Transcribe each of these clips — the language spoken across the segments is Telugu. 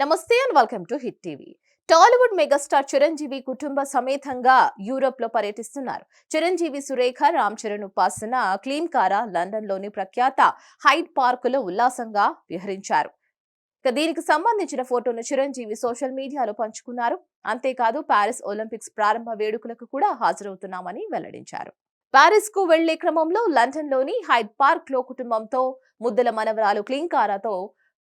నమస్తే and welcome to Hit TV. Tollywood megastar Chiranjeevi కుటుంబ సమేతంగా యూరోప్లో పర్యటిస్తున్నారు. చిరంజీవి సురేఖ రామ్ చరణ్ ఉపాసన క్లీంకారా లండన్లోని ప్రఖ్యాత హైట్ పార్క్లో ఉల్లాసంగా విహరించారు. దీనికి సంబంధించిన ఫోటోను చిరంజీవి సోషల్ మీడియాలో పంచుకున్నారు. అంతేకాదు పారిస్ ఒలింపిక్స్ ప్రారంభ వేడుకలకు కూడా హాజరవుతున్నామని వెల్లడించారు. ప్యారిస్కు వెళ్ళే క్రమంలో లండన్లోని హైడ్ పార్క్లో కుటుంబంతో ముద్దల మనవరాలు క్లీంకారాతో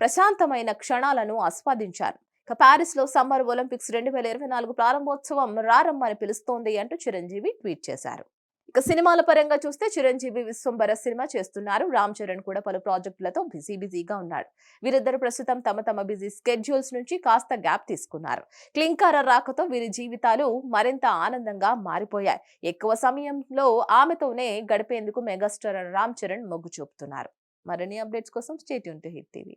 ప్రశాంతమైన క్షణాలను ఆస్వాదించారు. ఇక పారిస్లో సమ్మర్ ఒలింపిక్స్ రెండు వేల ఇరవై నాలుగు ప్రారంభోత్సవం రారమ్మని పిలుస్తోంది అంటూ చిరంజీవి ట్వీట్ చేశారు. ఇక సినిమాల పరంగా చూస్తే చిరంజీవి విశ్వంబర సినిమా చేస్తున్నారు. రామ్ చరణ్ కూడా పలు ప్రాజెక్టులతో బిజీ బిజీగా ఉన్నాడు. వీరిద్దరు ప్రస్తుతం తమ తమ బిజీ స్కెడ్యూల్స్ నుంచి కాస్త గ్యాప్ తీసుకున్నారు. క్లింకార రాకతో వీరి జీవితాలు మరింత ఆనందంగా మారిపోయాయి. ఎక్కువ సమయంలో ఆమెతోనే గడిపేందుకు మెగాస్టార్ రామ్ చరణ్ మొగ్గు చూపుతున్నారు. మరిన్ని అప్డేట్స్ కోసం state to Hit TV.